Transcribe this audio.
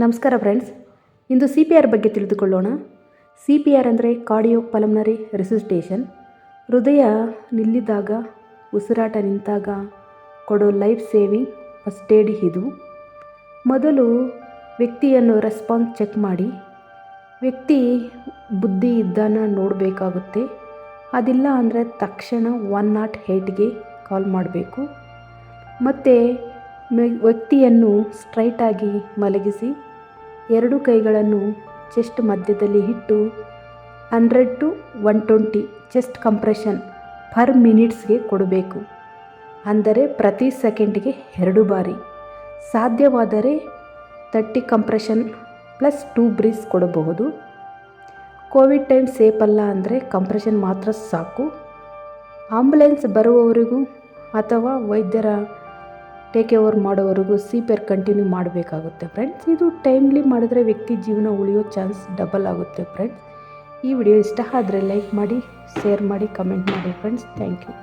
ನಮಸ್ಕಾರ ಫ್ರೆಂಡ್ಸ್. ಇಂದು C P R ಬಗ್ಗೆ ತಿಳಿದುಕೊಳ್ಳೋಣ. ಸಿ ಪಿ ಆರ್ ಅಂದರೆ ಕಾರ್ಡಿಯೋ ಪಲಮ್ನರಿ ರೆಸಿಸ್ಟೇಷನ್ ಹೃದಯ ನಿಲ್ಲಿದಾಗ, ಉಸಿರಾಟ ನಿಂತಾಗ ಕೊಡೋ ಲೈಫ್ ಸೇವಿಂಗ್ ಫಸ್ಟ್ ಏಡ್ ಇದು. ಮೊದಲು ವ್ಯಕ್ತಿಯನ್ನು ರೆಸ್ಪಾನ್ಸ್ ಚೆಕ್ ಮಾಡಿ. ವ್ಯಕ್ತಿ ಬುದ್ಧಿ ಇದ್ದಾನ ನೋಡಬೇಕಾಗುತ್ತೆ. ಅದಿಲ್ಲ ಅಂದರೆ ತಕ್ಷಣ ಒನ್ ನಾಟ್ ಏಯ್ಟ್ಗೆ ಕಾಲ್ ಮಾಡಬೇಕು. ಮತ್ತು ವ್ಯಕ್ತಿಯನ್ನು ಸ್ಟ್ರೈಟಾಗಿ ಮಲಗಿಸಿ ಎರಡು ಕೈಗಳನ್ನು ಚೆಸ್ಟ್ ಮಧ್ಯದಲ್ಲಿ ಇಟ್ಟು hundred to one twenty chest compression per ಮಿನಿಟ್ಸ್ಗೆ ಕೊಡಬೇಕು. ಅಂದರೆ ಪ್ರತಿ ಸೆಕೆಂಡ್ಗೆ ಎರಡು ಬಾರಿ. ಸಾಧ್ಯವಾದರೆ thirty compression plus two breaths ಕೊಡಬಹುದು. ಕೋವಿಡ್ ಟೈಮ್ ಸೇಫ್ ಅಲ್ಲ ಅಂದರೆ ಕಂಪ್ರೆಷನ್ ಮಾತ್ರ ಸಾಕು. ಆಂಬುಲೆನ್ಸ್ ಬರುವವರೆಗೂ ಅಥವಾ ವೈದ್ಯರ ಟೇಕ್ ಓವರ್ ಮಾಡೋವರೆಗೂ ಸೀಪೇರ್ ಕಂಟಿನ್ಯೂ ಮಾಡಬೇಕಾಗುತ್ತೆ ಫ್ರೆಂಡ್ಸ್. ಇದು ಟೈಮ್ಲಿ ಮಾಡಿದ್ರೆ ವ್ಯಕ್ತಿ ಜೀವನ ಉಳಿಯೋ ಚಾನ್ಸ್ ಡಬಲ್ ಆಗುತ್ತೆ ಫ್ರೆಂಡ್ಸ್. ಈ ವಿಡಿಯೋ ಇಷ್ಟ ಆದರೆ ಲೈಕ್ ಮಾಡಿ, ಶೇರ್ ಮಾಡಿ, ಕಮೆಂಟ್ ಮಾಡಿ ಫ್ರೆಂಡ್ಸ್. Thank you.